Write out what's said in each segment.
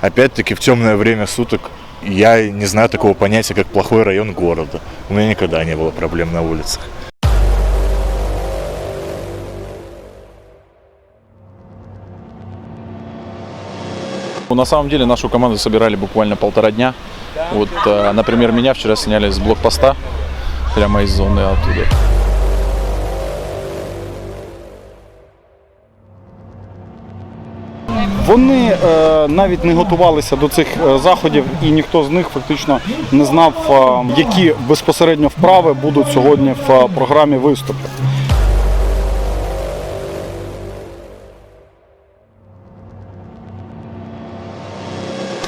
опять-таки, в темное время суток я не знаю такого понятия, как плохой район города. У меня никогда не было проблем на улицах. Ну, На самом деле нашу команду собирали буквально полтора дня. Вот, э, например, меня вчера сняли с блокпоста прямо из зоны оттуда. Вони е, навіть не готувалися до цих е, заходів, і ніхто з них фактично не знав, е, які безпосередньо вправи будуть сьогодні в е, програмі виступів.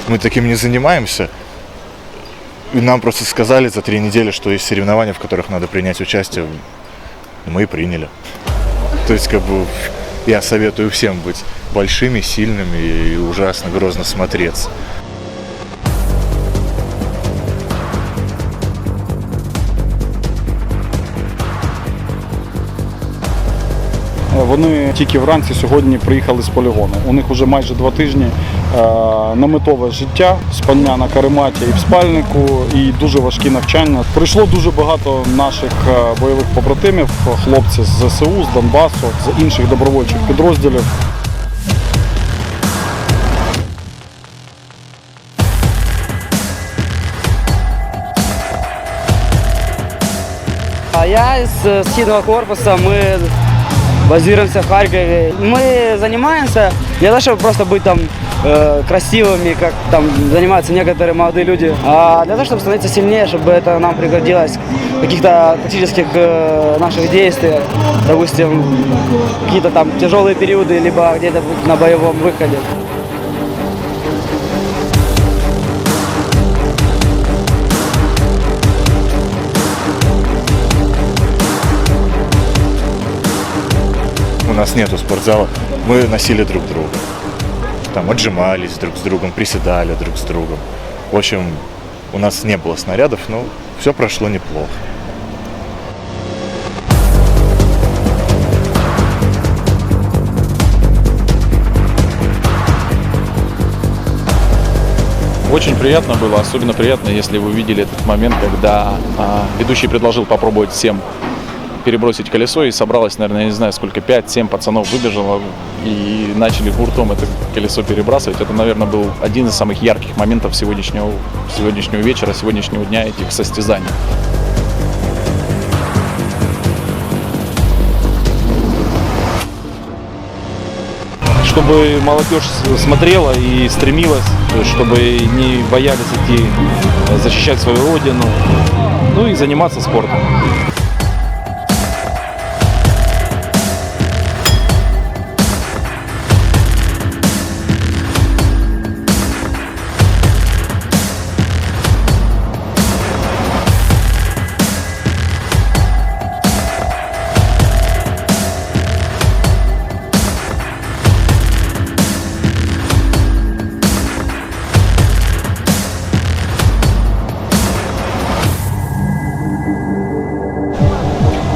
Мы таким не занимаемся. И нам просто сказали за три недели, что есть соревнования, в которых надо принять участие. Мы и приняли. То есть, как бы, я советую всем быть большими, сильными и ужасно грозно смотреться. Вони тільки вранці сьогодні приїхали з полігону. У них вже майже два тижні е, наметове життя, спання на карематі і в спальнику, і дуже важкі навчання. Прийшло дуже багато наших е, бойових побратимів, хлопці з ЗСУ, з Донбасу, з інших добровольчих підрозділів. А я из э, схидного корпуса, мы базируемся в Харькове. Мы занимаемся не того, чтобы просто быть там э, красивыми, как там занимаются некоторые молодые люди, а для того, чтобы становиться сильнее, чтобы это нам пригодилось в каких-то тактических э, наших действиях, допустим, какие-то там тяжелые периоды, либо где-то на боевом выходе. Нас нету спортзала. Мы носили друг друга. Там отжимались друг с другом, приседали друг с другом. В общем, у нас не было снарядов, но все прошло неплохо. Очень приятно было, особенно приятно, если вы видели этот момент, когда а, ведущий предложил попробовать всем перебросить колесо, и собралось, наверное, я не знаю сколько, 5-7 пацанов выбежало и начали гуртом это колесо перебрасывать. Это, наверное, был один из самых ярких моментов сегодняшнего, сегодняшнего вечера, сегодняшнего дня этих состязаний. чтобы молодежь смотрела и стремилась, чтобы не боялись идти э, защищать свою родину, ну и заниматься спортом.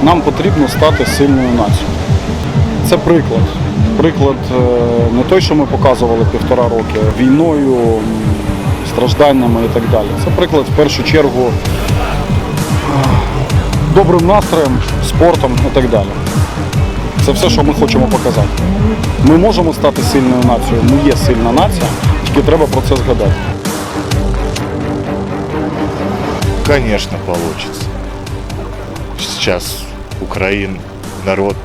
Нам потрібно стати сильною нацією. Це приклад. Приклад е, не той, що ми показували півтора роки, війною, стражданнями і так далі. Це приклад в першу чергу е, добрим настроєм, спортом і так далі. Це все, що ми хочемо показати. Ми можемо стати сильною нацією, ми є сильна нація, тільки треба про це згадати. Конечно, получится. Сейчас Украин, народ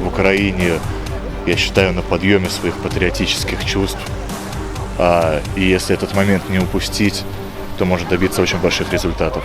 в Украине, я считаю, на подъеме своих патриотических чувств. А, и если этот момент не упустить, то может добиться очень больших результатов.